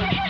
Yeah.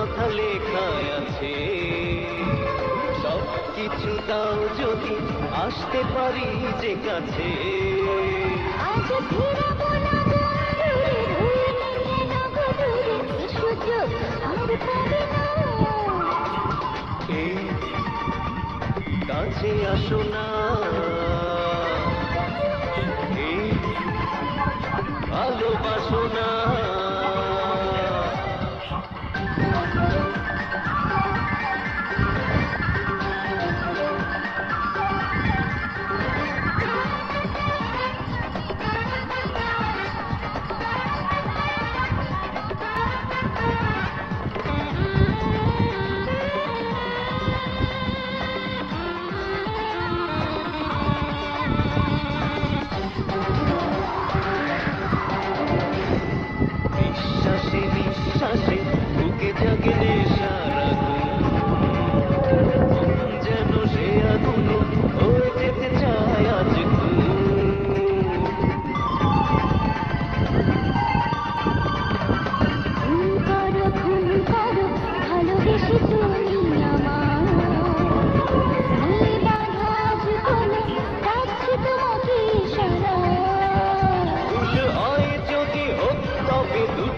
কথা লেখা আছে। সব কিছু দাও যদি আসতে পারি যে কাছে। আজ ফিরাবো না বন্ধুরে ভুলে কেন গদুরে এই সুযোগ আর পাবে না। কাছে আসো না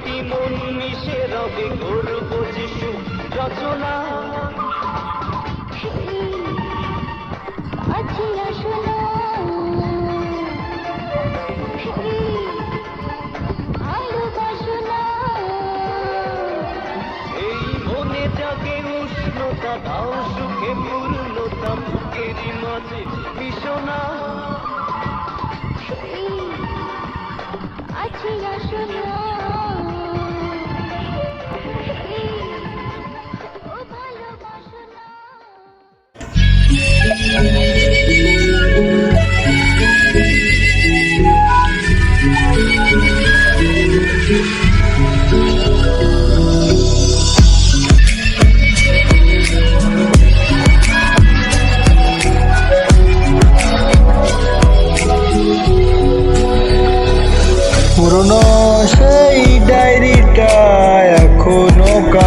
দুটি মন মিশে রবে করব যিশু, রচনা। আছে আসলো এই মনে জাগে উষ্ণতা, দাও সুখে পূর্ণতা বুকেরই মাঝে ভীষণা আছে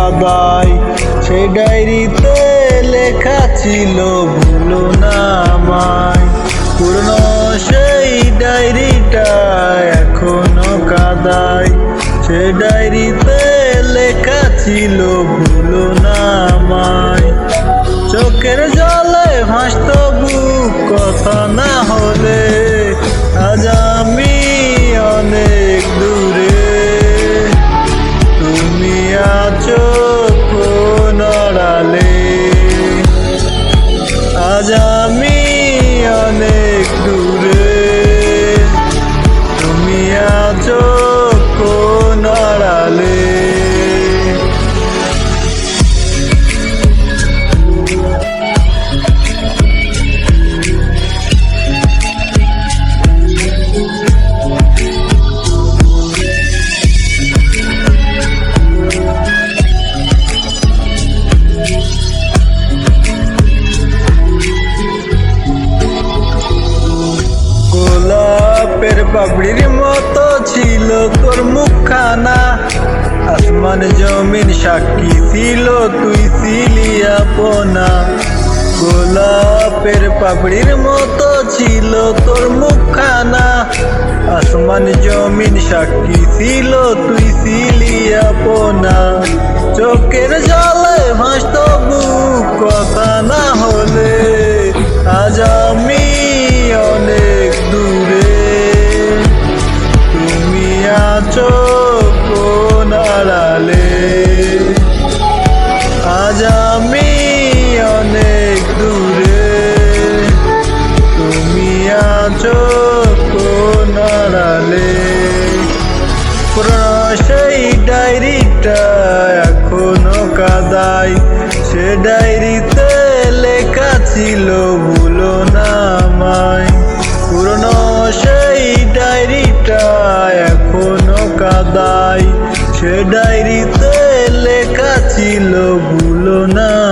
কাদায় সেই ডায়েরিতে লেখা ছিল, ভুলো না আমায়। পুরনো সেই ডায়েরিটা এখনও কাদায়। সে ডায়েরিতে লেখা ছিল, ভুলো না আমায়। চোখের জলে ভাসত বুক, কথা না হলে পাপড়ির মতো ছিল তোর মুখখানা। আসমান জমিন সাক্ষী ছিল, তুই ছিলি আপনা। গোলাপের পাপড়ির মতো ছিল তোর আসমান জমিন সাক্ষী ছিল, তুই ছিলি আপনা। চোখের জলে ভাসত বুক, কথা না হলে দাদাই সে ডায়েরিতে লেখা ছিল ভুলো না।